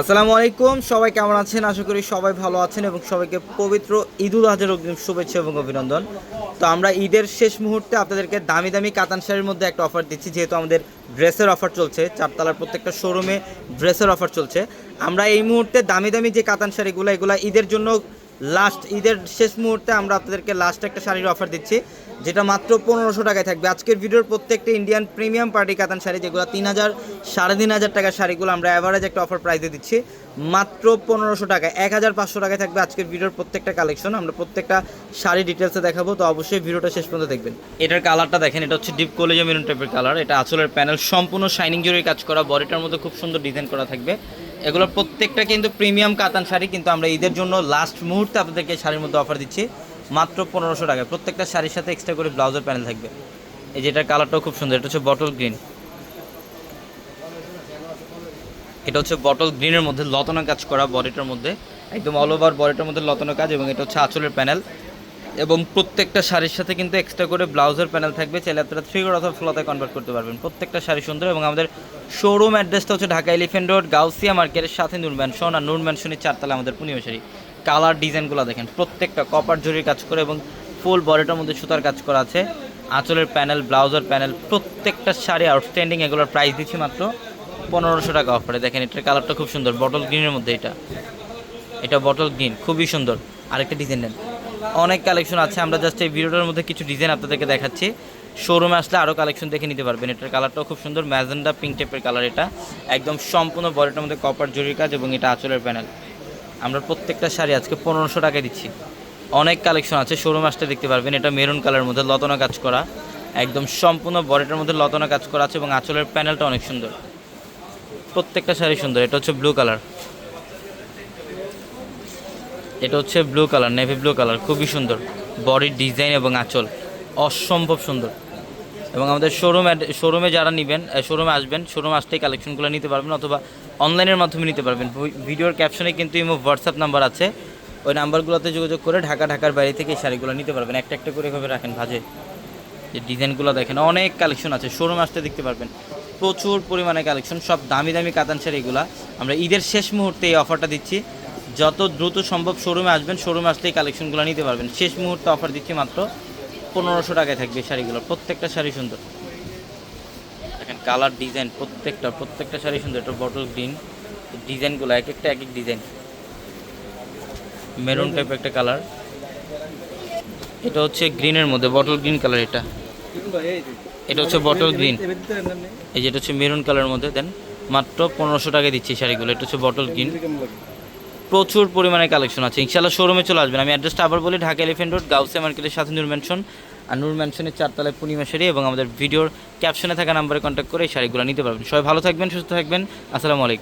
আসসালামু আলাইকুম, সবাই কেমন আছেন? আশা করি সবাই ভালো আছেন এবং সবাইকে পবিত্র ঈদুল আজহার অগ্রিম শুভেচ্ছা এবং অভিনন্দন। তো আমরা ঈদের শেষ মুহূর্তে আপনাদেরকে দামি দামি কাতান শাড়ির মধ্যে একটা অফার দিচ্ছি, যেহেতু আমাদের ড্রেসের অফার চলছে। চারতলার প্রত্যেকটা শোরুমে ড্রেসের অফার চলছে। আমরা এই মুহূর্তে দামি দামি যে কাতান শাড়িগুলো, এগুলো ঈদের জন্য লাস্ট ঈদের শেষ মুহূর্তে আমরা আপনাদেরকে লাস্ট একটা শাড়ির অফার দিচ্ছি। যেটা মাত্র পনেরোশো টাকায় থাকবে। আজকের ভিডিওর প্রত্যেকটা ইন্ডিয়ান প্রিমিয়াম পার্টি কাতান শাড়ি, যেগুলো তিন হাজার, সাড়ে তিন হাজার টাকার শাড়িগুলো আমরা অ্যাভারেজ একটা অফার প্রাইসে দিচ্ছি, মাত্র পনেরোশো টাকায়। এক হাজার পাঁচশো টাকায় থাকবে আজকের ভিডিওর প্রত্যেকটা কালেকশন আমরা প্রত্যেকটা শাড়ি ডিটেলসে দেখাবো, তো অবশ্যই ভিডিওটা শেষ পর্যন্ত দেখবেন। এটার কালারটা দেখেন, এটা হচ্ছে ডিপ কলেজা মেরুন টাইপের কালার এটা আঁচলের প্যানেল সম্পূর্ণ শাইনিং জুড়ে কাজ করা বডিটার মধ্যে খুব সুন্দর ডিজাইন করা থাকবে। এগুলোর প্রত্যেকটা কিন্তু প্রিমিয়াম কাতান শাড়ি, কিন্তু আমরা ঈদের জন্য লাস্ট মুহূর্তে আপনাদেরকে শাড়ির মধ্যে অফার দিচ্ছি। মাত্র পনেরোশো টাকা। প্রত্যেকটা শাড়ির সাথে এক্সট্রা করে ব্লাউজের প্যানেল থাকবে। এই যেটার কালারটাও খুব সুন্দর, এটা হচ্ছে বটল গ্রিন এটা হচ্ছে বটল গ্রিনের মধ্যে লতনা কাজ করা বডিটার মধ্যে। একদম অল ওভার বডিটার মধ্যে লতনা কাজ এবং এটা হচ্ছে আঁচলের প্যানেল এবং প্রত্যেকটা শাড়ির সাথে কিন্তু এক্সট্রা করে ব্লাউজের প্যানেল থাকবে। চাইলে আপনারা থ্রিগর অথবা ফ্লোতে কনভার্ট করতে পারবেন। প্রত্যেকটা শাড়ি সুন্দর এবং আমাদের শোরুম অ্যাড্রেসটা হচ্ছে ঢাকা এলিফেন্ট রোড, গাউসিয়া মার্কেটের সাথে নূর ম্যানশন আর নূর ম্যানশনের চারতলা আমাদের পূর্ণিমা শাড়ি। কালার ডিজাইনগুলো দেখেন, প্রত্যেকটা কপার জরির কাজ করে এবং ফুল বডিটার মধ্যে সুতার কাজ করা আছে। আঁচলের প্যানেল ব্লাউজের প্যানেল প্রত্যেকটা শাড়ি আউটস্ট্যান্ডিং এগুলোর প্রাইস দিচ্ছি মাত্র পনেরোশো টাকা অফারে দেখেন, এটার কালারটা খুব সুন্দর বটল গ্রিনের মধ্যে এটা। এটা বটল গ্রিন খুবই সুন্দর। আরেকটা ডিজাইন নেন। অনেক কালেকশন আছে, আমরা জাস্ট এই ভিডিওটার মধ্যে কিছু ডিজাইন আপনাদেরকে দেখাচ্ছি। শোরুমে আসলে আরও কালেকশন দেখে নিতে পারবেন। এটার কালারটাও খুব সুন্দর, ম্যাজেন্ডা পিঙ্ক টাইপের কালার এটা। একদম সম্পূর্ণ বডিটার মধ্যে কপার জরির কাজ এবং এটা আঁচলের প্যানেল আমরা প্রত্যেকটা শাড়ি আজকে পনেরোশো টাকায় দিচ্ছি। অনেক কালেকশন আছে শোরুম আসতে দেখতে পারবেন। এটা মেরুন কালারের মধ্যে লতনা কাজ করা। একদম সম্পূর্ণ বডিটার মধ্যে লতনা কাজ করা আছে এবং আঁচলের প্যানেলটা অনেক সুন্দর। প্রত্যেকটা শাড়ি সুন্দর। এটা হচ্ছে ব্লু কালার এটা হচ্ছে blue colour navy blue colour খুবই সুন্দর। বডির ডিজাইন এবং আঁচল অসম্ভব সুন্দর। এবং আমাদের শোরুম শোরুমে যারা নেবেন শোরুমে আসবেন শোরুম আসতেই কালেকশনগুলো নিতে পারবেন অথবা অনলাইনের মাধ্যমে নিতে পারবেন। ভিডিওর ক্যাপশনে কিন্তু ইমো হোয়াটসঅ্যাপ নাম্বার আছে। ওই নাম্বারগুলোতে যোগাযোগ করে ঢাকা, ঢাকার বাইরে থেকে এই শাড়িগুলো নিতে পারবেন। একটা একটা করে এভাবে রাখেন ভাজে। যে ডিজাইনগুলো দেখেন, অনেক কালেকশন আছে। শোরুম আসতে দেখতে পারবেন। প্রচুর পরিমাণে কালেকশন সব দামি দামি কাতান শাড়িগুলা আমরা ঈদের শেষ মুহূর্তে এই অফারটা দিচ্ছি। যত দ্রুত সম্ভব শোরুমে আসবেন শোরুমে আসতেই কালেকশনগুলো নিতে পারবেন। শেষ মুহূর্তে অফার দিচ্ছি মাত্র পনেরোশো টাকায় থাকবে শাড়িগুলো। প্রত্যেকটা শাড়ি সুন্দর। দেখেন কালার ডিজাইন প্রত্যেকটা প্রত্যেকটা শাড়ি সুন্দর। এটা বটল গ্রিন। ডিজাইনগুলো এক একটা এক এক ডিজাইন মেরুন টাইপ একটা কালার। এটা হচ্ছে গ্রিনের মধ্যে বটল গ্রিন কালার এটা। এটা হচ্ছে বটল গ্রিন। এই যেটা হচ্ছে মেরুন কালারের মধ্যে দেন মাত্র পনেরোশো টাকায় দিচ্ছি শাড়িগুলো। এটা হচ্ছে বটল গ্রিন। প্রচুর পরিমাণে কালেকশন আছে। ইনশাল্লাহ শোরুমে চলে আসবেন। আমি অ্যাড্রেসটা আবার বলি, ঢাকা এলিফেন্ট রোড গাউসে মার্কেটের সাথে নূর ম্যানশন আর নূর ম্যানশনের চারতলায় পূর্ণিমা শাড়ি এবং আমাদের ভিডিওর ক্যাপশনে থাকা নাম্বারে কন্ট্যাক্ট করে এই শাড়িগুলো নিতে পারবেন। সবাই ভালো থাকবেন, সুস্থ থাকবেন। আসসালামু আলাইকুম।